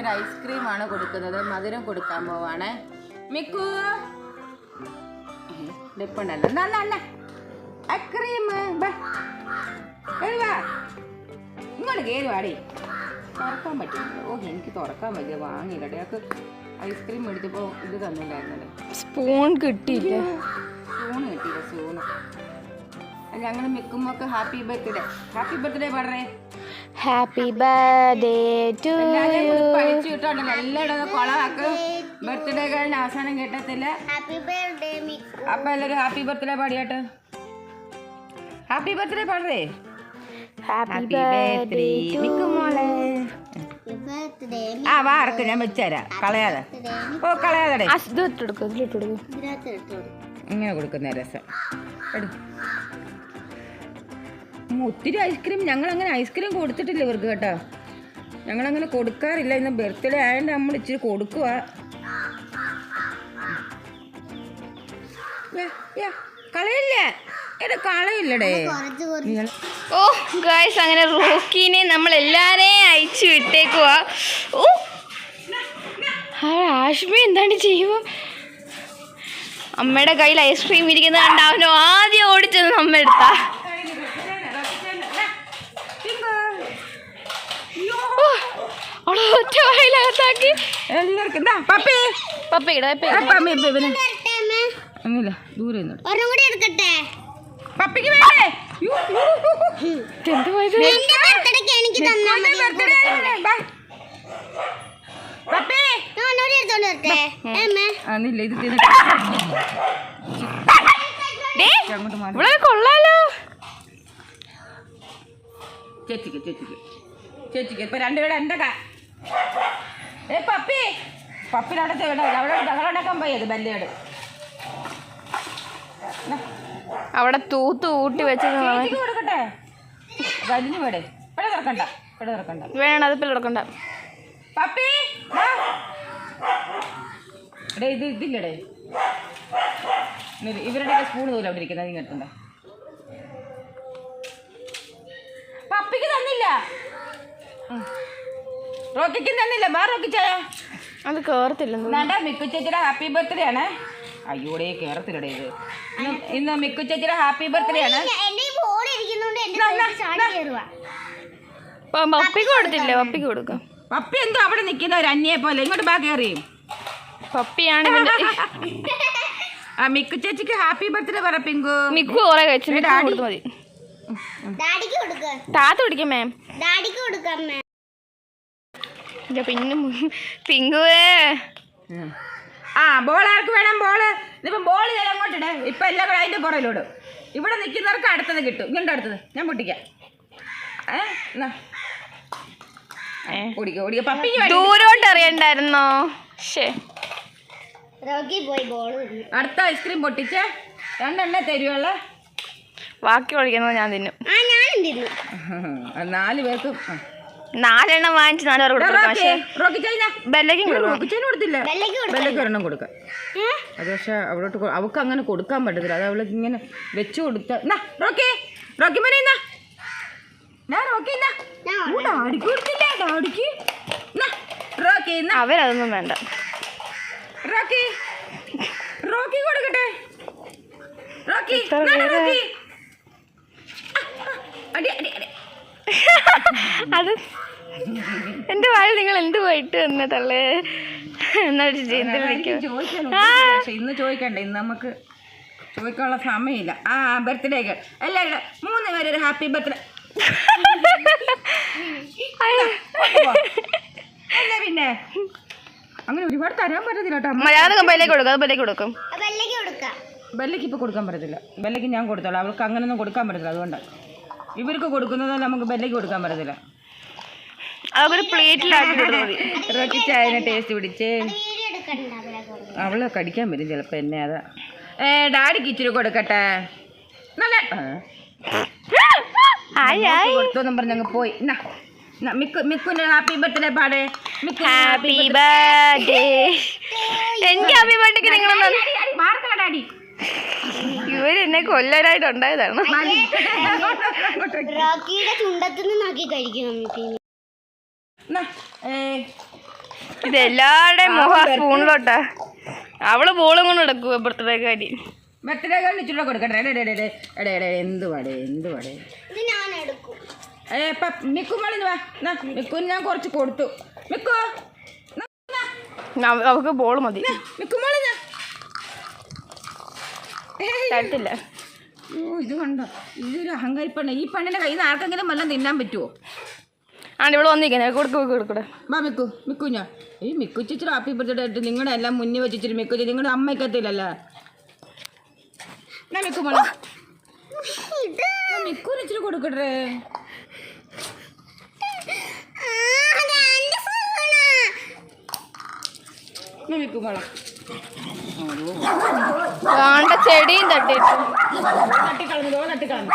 ഒരു ഐസ്ക്രീമാണ് കൊടുക്കുന്നത്. മധുരം കൊടുക്കാൻ പോവാണ്. മിക്കു. ഡിപ്പുണ്ടല്ലോ എന്നാ ഐസ്ക്രീം ഇങ്ങോട്ട് കയറി വാടി. തുറക്കാൻ പറ്റില്ല. ഓ എനിക്ക് തുറക്കാൻ പറ്റില്ല. വാങ്ങിയില്ല അയാൾക്ക് ഐസ്ക്രീം മേടിച്ചപ്പോൾ ഇത് സ്പൂൺ കിട്ടിയില്ല. സ്പൂൺ കിട്ടിയില്ല സ്പൂണ് ഞങ്ങൾ ഹാപ്പി ബർത്ത്ഡേ. ഹാപ്പി ബർത്ത്ഡേ പറഞ്ഞേ ഹാപ്പി ബർത്ത്ഡേ ടു കൊളമാക്കും ബർത്ത്ഡേ കഴിഞ്ഞ അവസാനം കിട്ടത്തില്ല. ഹാപ്പി ബർത്ത്ഡേ മിക്കു അപ്പൊ എല്ലാവരും ഹാപ്പി ബർത്ത്ഡേ പാടിയാട്ട്. ഹാപ്പി ബർത്ത്ഡേ പാടേ. ഹാപ്പി ബർത്ത്ഡേ മിക്കുമോളെ ആ വാർക്ക് ഞാൻ വെച്ചുതരാം കളയാതെ. ഓ കളയാതെ ഇങ്ങനെ കൊടുക്കുന്ന രസം. ഒത്തിരി ഐസ്ക്രീം ഞങ്ങൾ അങ്ങനെ ഐസ്ക്രീം കൊടുത്തിട്ടില്ല ഇവർക്ക് കേട്ടോ. ഞങ്ങളങ്ങനെ കൊടുക്കാറില്ല. ഇന്ന് ബർത്ത്ഡേ ആയതുകൊണ്ട് നമ്മൾ ഇച്ചിരി കൊടുക്കുക കളയില്ല? എടാ കളയില്ലടേ. കുറച്ച് കുറച്ച്. ഓ ഗായ്സ് അങ്ങനെ റോക്കീനെ നമ്മൾ എല്ലാരെയും അയച്ചു വിട്ടേക്കുക ഓ. ആ ആഷ്മി എന്താണ് ചെയ്യുക അമ്മയുടെ കയ്യിൽ ഐസ്ക്രീം ഇരിക്കുന്നത് കണ്ട അവനോ ആദ്യം ഓടിച്ചത് നമ്മ എടുത്താ അവളെ ഒറ്റ വായിലകത്താക്കി എല്ലാവർക്കും എന്താ പപ്പി. പപ്പയുടെ? ഒന്നുമില്ല ദൂരെ എടുക്കട്ടെ. പപ്പിക്ക് വേണ്ടേ. എന്ത് പോയത് എന്റെ അന്നില്ല ഇത് ഇവിടെ കൊള്ളാലോ. ചേച്ചിക്ക് ചേച്ചിക്ക്. ചേച്ചിക്ക് ഇപ്പൊ രണ്ടുപേടെ എന്റെ കാ ഏ പപ്പി. പപ്പിയുടെ അവിടെ അവിടെ ബഹളണ്ടാക്കാൻ പോയത് ബല്ലിയോട് അവിടെ തൂത്ത് ഊട്ടി വെച്ചത് കൊടുക്കട്ടെ? വലിഞ്ഞു വേടേ. ഇവിടെ തുറക്കണ്ട. ഇവിടെ തുറക്കണ്ട. വേണം അതിപ്പോൾ തുറക്കണ്ട. പപ്പി ഇവിടെ എടേ ഇത് ഇതില്ലടേ. ഇവര്- ഇവരുടെ സ്പൂൺ പോലും അവിടെ ഇരിക്കുന്നത്. ഇങ്ങനെ പപ്പിക്ക് തന്നില്ല. റോക്കിക്കും തന്നില്ല മാ റോക്കി ചായ അത് കേറത്തില്ല വേണ്ട മിക്കു ചേച്ചിയുടെ ഹാപ്പി ബർത്ത്ഡേ ആണ്. അയ്യോടെ കേറത്തില്ലടേ ഇത്. ഇന്ന് ഇന്ന് മിക്കു ചേച്ചിയുടെ ഹാപ്പി ബർത്ത്ഡേ ആണ്. പപ്പിക്ക് കൊടുത്തില്ലേ പപ്പിക്ക് കൊടുക്കാം. പപ്പി എന്തോ അവിടെ നിൽക്കുന്ന ഒരു അന്യെ പോലെ. ഇങ്ങോട്ട് ബാ കയറി പപ്പിയാണ് ആ മിക്കു ചേച്ചിക്ക് ഹാപ്പി ബർത്ത്ഡേ പറ പിങ്കു. മിക്കു കുറെ കഴിച്ചു. മതി. കൊടുക്ക. താത്ത മാം ഡാഡിക്ക് കൊടുക്കാം ഇല്ല പിന്നെ പിങ്കുവേ. ആ ബോൾ ആർക്ക് വേണം? ബോൾ ഇതിപ്പം ബോൾ ഞാൻ അങ്ങോട്ട് ഇടേ. ഇപ്പൊ എല്ലാം കൂടെ അതിന്റെ പുറയിലോട് ഇവിടെ നിൽക്കുന്നവർക്ക് അടുത്തത് കിട്ടും. ഇങ്ങോട്ട് അടുത്തത്. ഞാൻ പൊട്ടിക്കാം. ഏ എന്നാ. ദൂരോട്ട് അറിയണ്ടായിരുന്നോ ശേ അടുത്ത ഐസ്ക്രീം പൊട്ടിച്ചേ. രണ്ടെണ്ണ തരുവുള്ള. ബാക്കി ഒഴിക്കുന്നത് ഞാൻ തിന്നും. നാല് പേർക്കും. നാലെണ്ണം വാങ്ങിച്ച് നാല് പേർ കൊടുക്കാം പക്ഷേ ബെല്ലയ്ക്കും ബെല്ലയ്ക്ക് ഒരെണ്ണം അത് പക്ഷെ അവളോട്ട് അവൾക്ക് അങ്ങനെ കൊടുക്കാൻ പറ്റത്തില്ല. അത് അവൾക്ക് ഇങ്ങനെ വെച്ചു കൊടുത്ത റോക്കി റോക്കി മനെ എന്നാ അവരതൊന്നും വേണ്ട. റോക്കി റോക്കി കൊടുക്കട്ടെ. Rocky Rocky. അടി അടി. അത് എന്റെ വായിൽ നിങ്ങൾ എന്ത് പോയിട്ട് വന്നതല്ലേ തള്ളേ? എന്നൊരു ഇന്ന് ചോദിക്കണ്ട ഇന്ന് നമുക്ക് ചോദിക്കാനുള്ള സമയമില്ല. ആ ബർത്ത്ഡേക്ക് അല്ല മൂന്ന് പേര് ഒരു ഹാപ്പി ബർത്ത്ഡേ അല്ല പിന്നെ? അങ്ങനെ ഒരുപാട് തരാൻ പറ്റത്തില്ല കേട്ടോ. മലയാളം കമ്പയിലേക്ക് കൊടുക്കും അത് ബെല്ലയ്ക്ക് കൊടുക്കും. ആ ഇപ്പൊ കൊടുക്കാൻ പറ്റത്തില്ല. ബെല്ലയ്ക്ക് ഞാൻ കൊടുത്തോളാം. അവൾക്ക് അങ്ങനെയൊന്നും കൊടുക്കാൻ പറ്റത്തില്ല അതുകൊണ്ടാണ് ഇവർക്ക് കൊടുക്കുന്നത് നമുക്ക് ബെല്ലയ്ക്ക് കൊടുക്കാൻ പറ്റത്തില്ല. അതൊരു പ്ലേറ്റിലാക്കി കൊടുത്താൽ മതി. റോക്കി ചായനെ ടേസ്റ്റ് പിടിച്ചേ. വീഡിയോ എടുക്കണ്ട അവൾ കടിക്കാൻ. വരും ചിലപ്പോൾ എന്നെ അതാ. ഏ ഡാഡിക്ക് ഇച്ചിരി കൊടുക്കട്ടെ. നല്ല കൊടുത്തോന്നും പറഞ്ഞങ്ങ് പോയി. എന്നാ, മിക്കു മിക്കുന്റെ ഹാപ്പി ബർത്ത്ഡേ പാടേ. മിക്കു ഹാപ്പി ബർത്ത്ഡേ എനിക്ക് ഹാപ്പി ബർത്ത്ഡേക്ക് നിങ്ങളൊന്നും മാർക്കട ഡാഡി. എന്നെ കൊല്ലാനായിട്ട് ഉണ്ടായതാണ് റോക്കിയുടെ ചുണ്ടത്തുനിന്ന് നോക്കി കഴിക്കും നമുക്ക് ഇനി. എന്നാ, ഏ, ഇത് എല്ലാവരുടെയും മുഖം സ്പൂണിലോട്ടാ. അവൾ ബോളും കൊണ്ട് എടുക്കുക ബർത്ത്ഡേ കാര്യം? ബർത്ത്ഡേ കാർഡ് ഇച്ചിരി കൊടുക്കട്ടെ. എടേ എടേ എടേ എടേ എടേ എന്ത് പാടേ എന്ത് പാടേ. ഇത് ഞാൻ എടുക്കും. ഏ മിക്കുമോളിന് വാ. മിക്കുന് ഞാൻ കുറച്ച് കൊടുത്തു. മിക്കു അവക്ക് ബോൾ മതി. മിക്കുമോളിന് തരത്തില്ല. ഓ ഇത് കണ്ടോ? ഇതൊരു അഹങ്കാരി പെണ്ണ്. ഈ പെണ്ണിന്റെ കയ്യിൽ നിന്ന് ആർക്കെങ്കിലും വല്ലതും തിന്നാൻ പറ്റുമോ ആണ് ഇവിടെ വന്നിരിക്കുന്നത് കൊടുക്ക് കൊടുക്കടെ വാ മിക്കു ഞാൻ. ഈ മിക്കു ചേച്ചി ഹാപ്പി ബർത്ത്ഡേ ആയിട്ട് നിങ്ങളുടെ എല്ലാം മുന്നിൽ വെച്ചിട്ട് മിക്കു ചേച്ചി നിങ്ങളുടെ അമ്മയ്ക്കത്തില്ലല്ലോ എന്നാ മിക്കു മോളെ. ഇത് ഇച്ചിരി കൊടുക്കട്ടെ. മിക്കു മോളെ. വേണ്ട ചെടിയും തട്ടിട്ടു തട്ടിക്കളഞ്ഞു തട്ടിക്കളഞ്ഞു.